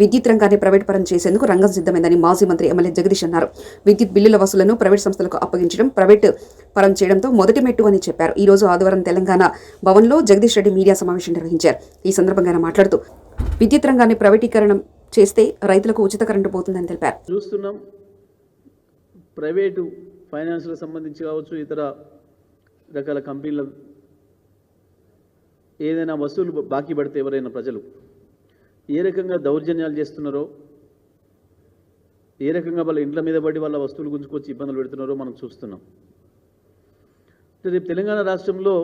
విద్యుత్ రంగాన్ని ప్రైవేట్ పరం చేసేందుకు రంగం సిద్ధమైందని మాజీ మంత్రి ఎమ్మెల్యే జగదీష్ అన్నారు. విద్యుత్ బిల్లుల వసూలను ప్రైవేట్ సంస్థలకు అప్పగించడం ప్రైవేట్ పరం చేయడంతో మొదటి మెట్టు అని చెప్పారు. ఈ రోజు ఆదివారం తెలంగాణ భవన్లో జగదీష్ రెడ్డి మీడియా సమావేశం నిర్వహించారు. ఈ సందర్భంగా మాట్లాడుతూ విద్యుత్ రంగాన్ని ప్రైవేటీకరణ చేస్తే రైతులకు ఉచిత కరెంటు పోతుందని తెలిపారు. చూస్తున్నాం. ప్రైవేటు ఫైనాన్స్లకు సంబంధించి కావచ్చు ఇతర రకాల కంపెనీల ఏదైనా వస్తువులు బాకీ పడితే ఎవరైనా ప్రజలు ఏ రకంగా దౌర్జన్యాలు చేస్తున్నారో ఏ రకంగా వాళ్ళ ఇండ్ల మీద పడి వాళ్ళ వస్తువులు గుంజుకొచ్చి ఇబ్బందులు పెడుతున్నారో మనం చూస్తున్నాం. రేపు తెలంగాణ రాష్ట్రంలో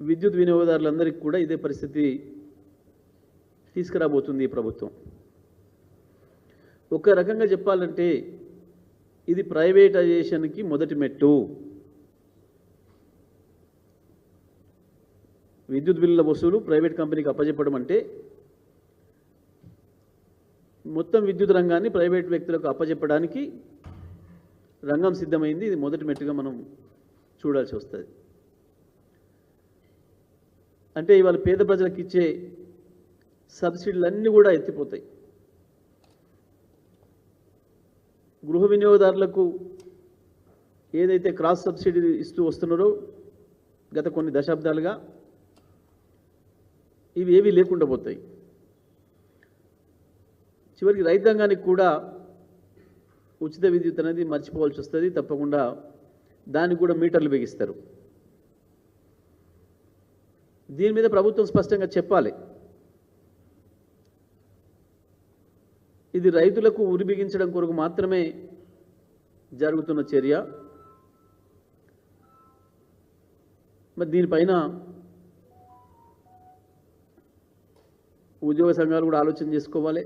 విద్యుత్ వినియోగదారులందరికీ కూడా ఇదే పరిస్థితి తీసుకురాబోతుంది ఈ ప్రభుత్వం. ఒక రకంగా చెప్పాలంటే ఇది ప్రైవేటైజేషన్కి మొదటి మెట్టు. విద్యుత్ బిల్లుల వసూలు ప్రైవేట్ కంపెనీకి అప్పచెప్పడం అంటే మొత్తం విద్యుత్ రంగాన్ని ప్రైవేట్ వ్యక్తులకు అప్పచెప్పడానికి రంగం సిద్ధమైంది. ఇది మొదటి మెట్టుగా మనం చూడాల్సి వస్తుంది. అంటే ఇవాళ పేద ప్రజలకు ఇచ్చే సబ్సిడీలు అన్నీ కూడా ఎత్తిపోతాయి. గృహ వినియోగదారులకు ఏదైతే క్రాస్ సబ్సిడీ ఇస్తూ వస్తున్నారో గత కొన్ని దశాబ్దాలుగా ఇవి ఏవి లేకుండా పోతాయి. చివరికి రైతాంగానికి కూడా ఉచిత విద్యుత్ అనేది మర్చిపోవాల్సి వస్తుంది. తప్పకుండా దానికి కూడా మీటర్లు బిగిస్తారు. దీని మీద ప్రభుత్వం స్పష్టంగా చెప్పాలి. ఇది రైతులకు ఉరి బిగించడం కొరకు మాత్రమే జరుగుతున్న చర్య. మరి దీనిపైన ఉద్యోగ సంఘాలు కూడా ఆలోచన చేసుకోవాలి.